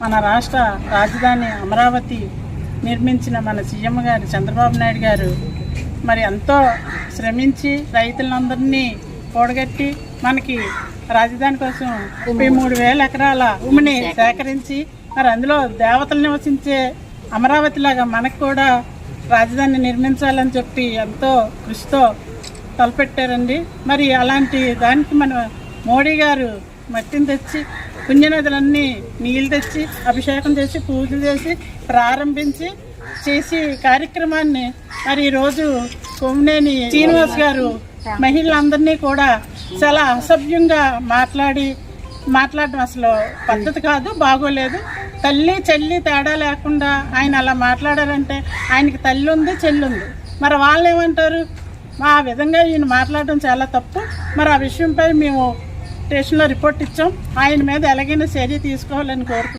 మన రాష్ట్ర రాజధాని అమరావతి నిర్మించిన మన సీఎం గారు చంద్రబాబు నాయుడు గారు మరి ఎంతో శ్రమించి రైతులందరినీ కూడగట్టి మనకి రాజధాని కోసం ముప్పై మూడు వేల ఎకరాల భూమిని సేకరించి మరి అందులో దేవతలు నివసించే అమరావతి లాగా మనకు కూడా రాజధాని నిర్మించాలని చెప్పి ఎంతో కృషితో తలపెట్టారండి. మరి అలాంటి దానికి మనం మోడీ గారు మట్టిని తెచ్చి పుణ్యనదులన్నీ నీళ్ళు తెచ్చి అభిషేకం చేసి పూజలు చేసి ప్రారంభించి చేసి కార్యక్రమాన్ని మరి ఈరోజు కొమ్మినేని శ్రీనివాస్ గారు మహిళలందరినీ కూడా చాలా అసభ్యంగా మాట్లాడి మాట్లాడడం అసలు పద్ధతి కాదు బాగోలేదు. తల్లి చెల్లి తేడా లేకుండా ఆయన అలా మాట్లాడారంటే ఆయనకి తల్లి ఉంది చెల్లి ఉంది. మరి వాళ్ళు ఏమంటారు ఆ విధంగా ఈయన మాట్లాడడం చాలా తప్పు. మరి ఆ విషయంపై మేము స్టేషన్లో రిపోర్ట్ ఇచ్చాం. ఆయన మీద ఎలాగైనా చర్య తీసుకోవాలని కోరుకుంటున్నాం.